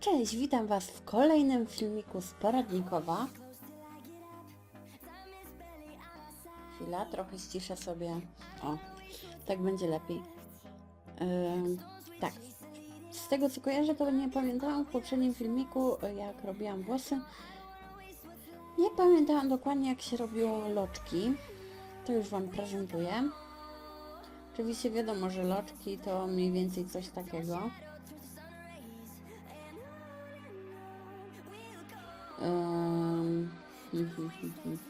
Cześć, witam Was w kolejnym filmiku z poradnikowa. Chwila, trochę ściszę sobie. O, tak będzie lepiej. Ym, tak, z tego co kojarzę, to nie pamiętałam w poprzednim filmiku, jak robiłam włosy. Nie pamiętałam dokładnie, jak się robiło loczki. To już Wam prezentuję. Oczywiście wiadomo, że loczki to mniej więcej coś takiego.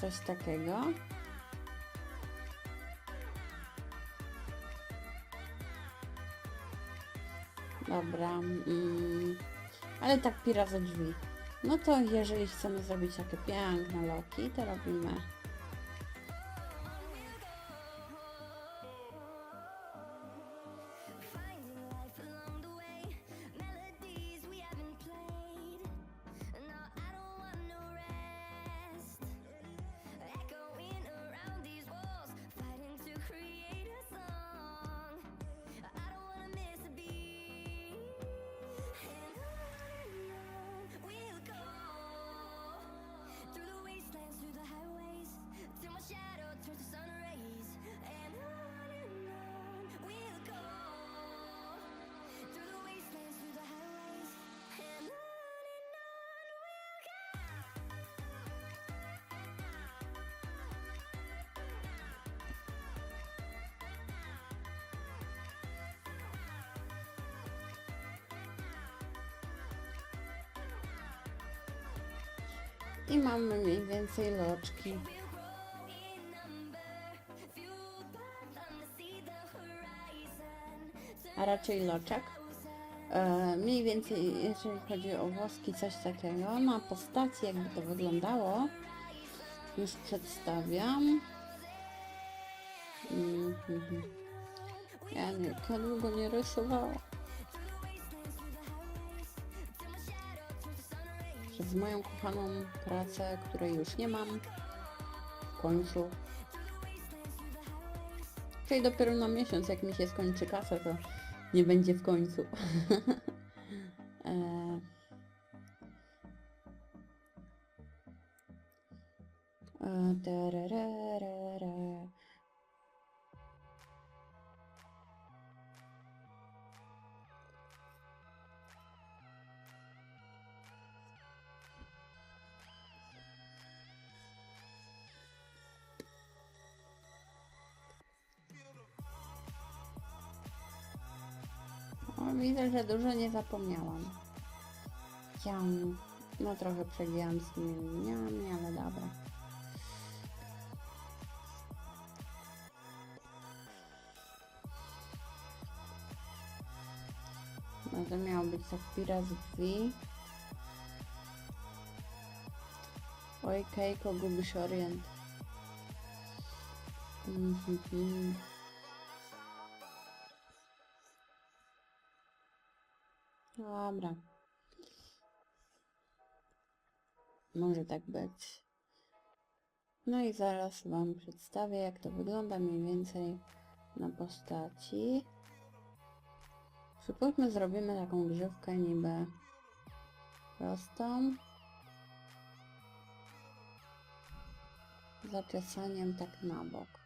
Coś takiego. Dobra. Mm, ale tak pira ze drzwi. No to jeżeli chcemy zrobić takie piękne loki, to robimy i mamy mniej więcej loczki. A raczej loczek. E, mniej więcej, jeżeli chodzi o włoski, coś takiego. Na postaci, jakby to wyglądało, już przedstawiam. Mhm. Ja nie, długo nie rysowałam. Przez moją kochaną pracę, której już nie mam. W końcu. Czyli dopiero na miesiąc, jak mi się skończy kasa, to nie będzie w końcu. e... E, widzę, że dużo nie zapomniałam. Chciałam, no trochę przegięłam z tymi liniami, ale dobra. No to miało być pira z drzwi. Oj, Kejko, gubisz orient. Mhm. Dobra. Może tak być. No i zaraz Wam przedstawię, jak to wygląda mniej więcej na postaci. Przypuśćmy, zrobimy taką grzywkę niby prostą. Zaczesaniem tak na bok.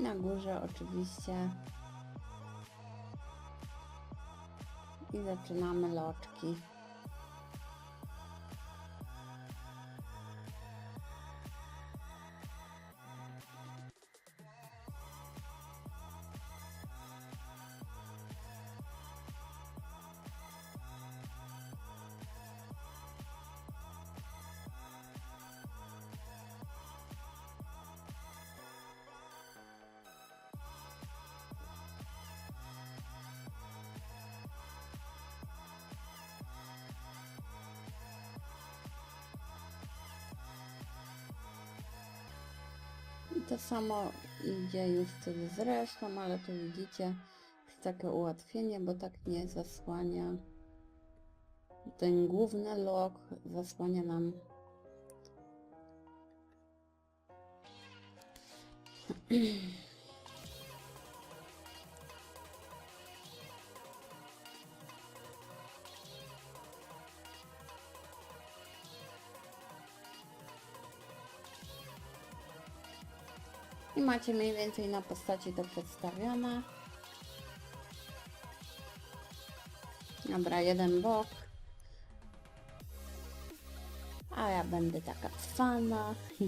Na górze oczywiście. I zaczynamy loczki. To samo idzie już wtedy z resztą, ale to widzicie, jest takie ułatwienie, bo tak nie zasłania. Ten główny log zasłania nam I macie mniej więcej na postaci to przedstawione. Dobra, jeden bok. A ja będę taka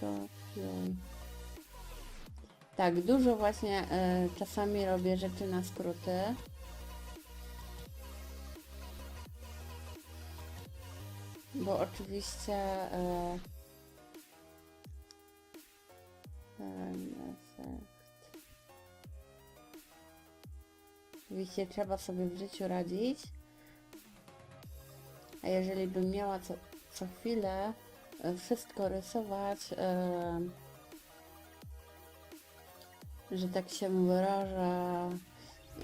kopiuj. Tak, dużo właśnie e, czasami robię rzeczy na skróty. Bo oczywiście e, efekt. Oczywiście trzeba sobie w życiu radzić. A jeżeli bym miała co, co chwilę e, wszystko rysować, że tak się wyrażę,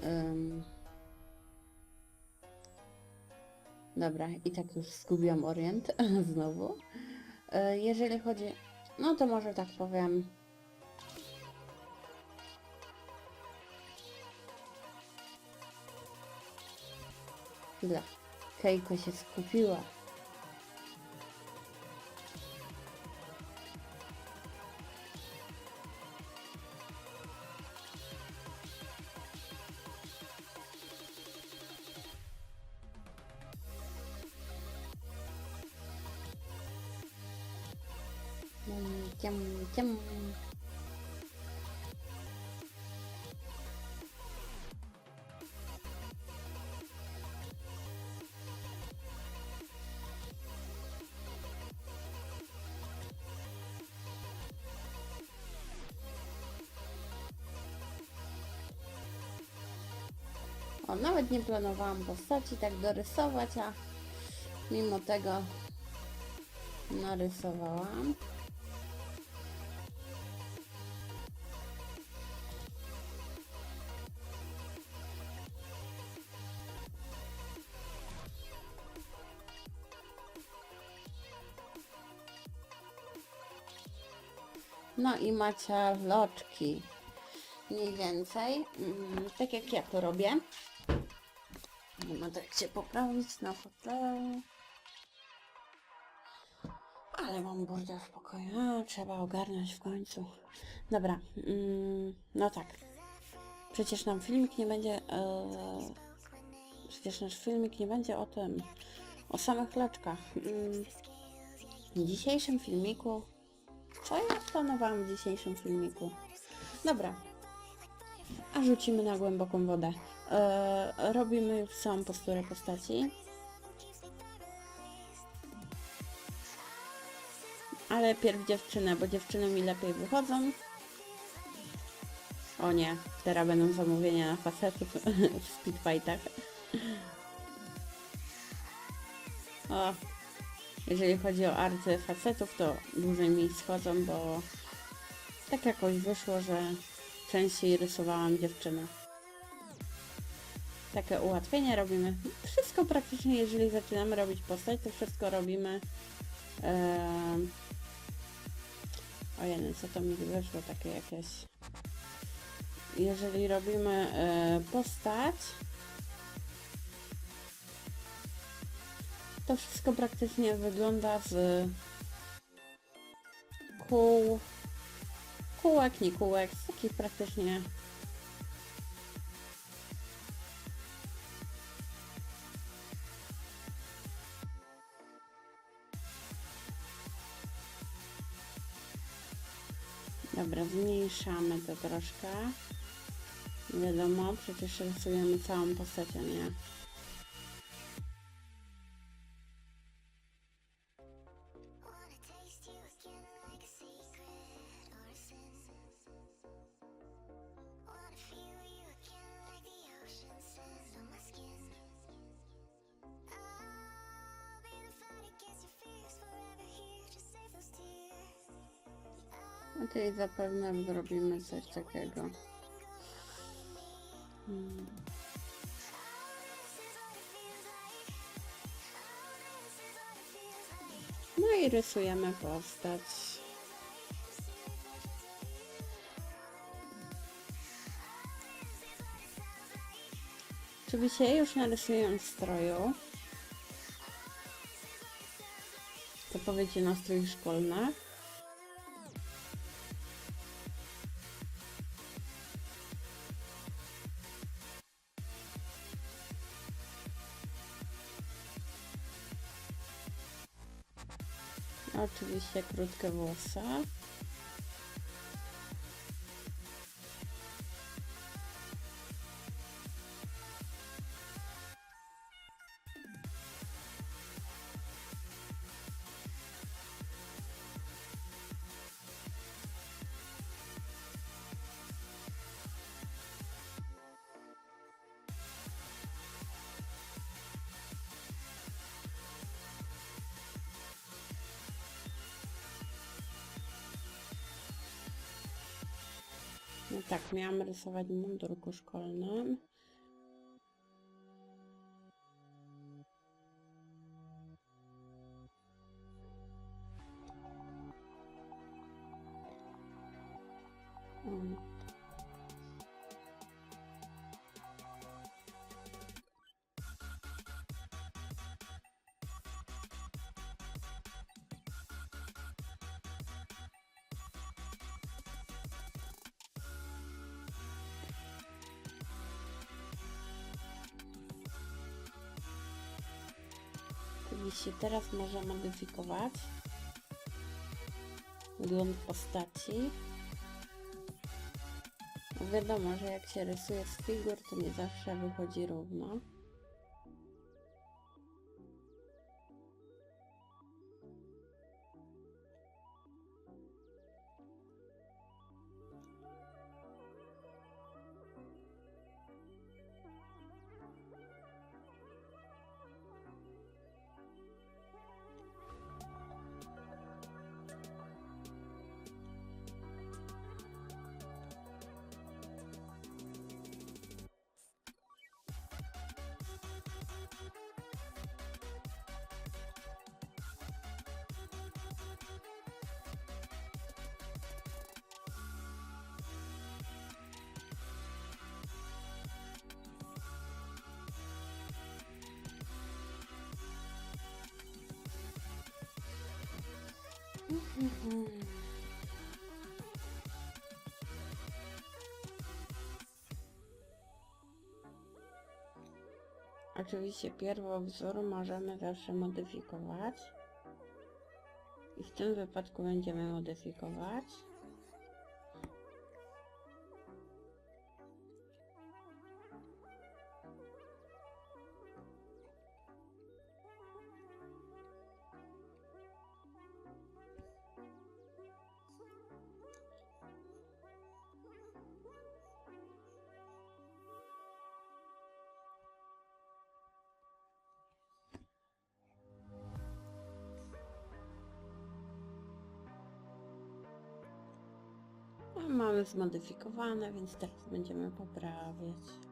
em, Dobra, i tak już zgubiłam orient znowu. E, Jeżeli chodzi, no to może tak powiem. Chwila. Kejko się skupiła. Ciam, ciam. O, nawet nie planowałam postaci tak dorysować, a mimo tego narysowałam. No i macie loczki. Mniej więcej. Mm, tak jak ja to robię. Nie ma tak się poprawić na fotelu. Ale mam burdę w pokoju. A, trzeba ogarnąć w końcu. Dobra. Mm, no tak. Przecież nam filmik nie będzie... E, przecież nasz filmik nie będzie o tym. O samych loczkach. Mm, w dzisiejszym filmiku... Co ja planowałam w dzisiejszym filmiku? Dobra. A rzucimy na głęboką wodę. E, robimy całą posturę postaci. Ale pierw dziewczynę, bo dziewczyny mi lepiej wychodzą. O nie, teraz będą zamówienia na facetów w speedfightach. O, jeżeli chodzi o arty facetów, to dłużej mi schodzą, bo tak jakoś wyszło, że częściej rysowałam dziewczynę. Takie ułatwienie robimy. Wszystko praktycznie, jeżeli zaczynamy robić postać, to wszystko robimy. em, Ojej, co to mi wyszło takie jakieś. Jeżeli robimy e, postać, to wszystko praktycznie wygląda z kół, kółek, nie kółek, z takich praktycznie Dobra, zmniejszamy to troszkę. Wiadomo, przecież rysujemy całą postać, nie? Okej, okay, zapewne zrobimy coś takiego. Hmm. No i rysujemy postać. Oczywiście już narysuję stroju. Zapowiedzi na strój szkolny. Oczywiście krótkie włosy. No tak, miałam rysować w mundurku szkolnym. Oczywiście teraz można modyfikować wygląd postaci. No wiadomo, że jak się rysuje z figur, to nie zawsze wychodzi równo. Oczywiście pierwowzór możemy zawsze modyfikować. I w tym wypadku będziemy modyfikować. Mamy zmodyfikowane, więc teraz będziemy poprawiać.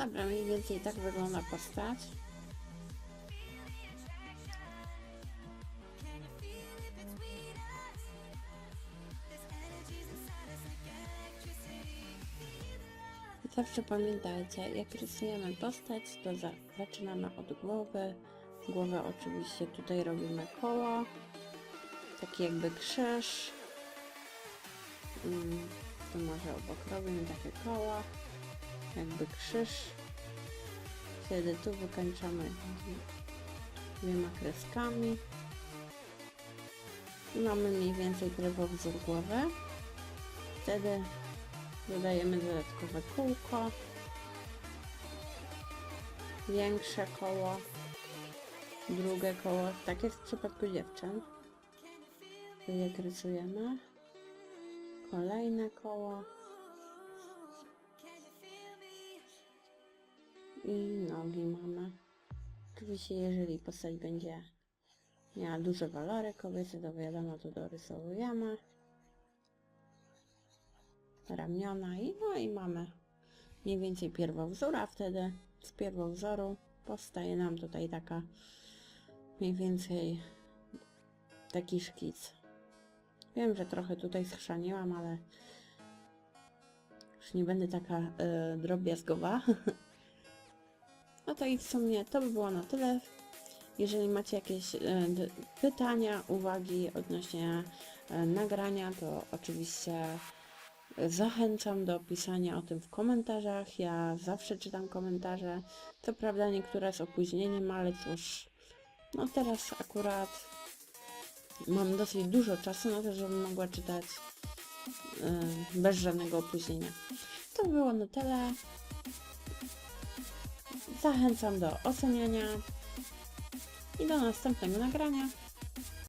Dobra, mniej więcej tak wygląda postać. Zawsze pamiętajcie, jak rysujemy postać, to za zaczynamy od głowy. Głowę oczywiście tutaj robimy koło, taki jakby krzyż. Mm, tu może obok robimy takie koła, jakby krzyż. Wtedy tu wykańczamy dwiema kreskami. Mamy mniej więcej pierwowzór głowy. Wtedy dodajemy dodatkowe kółko, większe koło, drugie koło. Tak jest w przypadku dziewczyn. Tu jak rysujemy. Kolejne koło. I nogi mamy. Oczywiście jeżeli postać będzie miała duże walory kobiety, to wiadomo, to dorysowujemy ramiona i no i mamy mniej więcej pierwowzór, a wtedy z pierwowzoru powstaje nam tutaj taka mniej więcej taki szkic. Wiem, że trochę tutaj schrzaniłam, ale już nie będę taka y, drobiazgowa. no to i w sumie to by było na tyle. Jeżeli macie jakieś d- pytania, uwagi odnośnie y, nagrania, to oczywiście Zachęcam do pisania o tym w komentarzach. Ja zawsze czytam komentarze. Co prawda niektóre z opóźnieniem, ale cóż, no teraz akurat mam dosyć dużo czasu na to, żebym mogła czytać bez żadnego opóźnienia. To było na tyle. Zachęcam do oceniania i do następnego nagrania.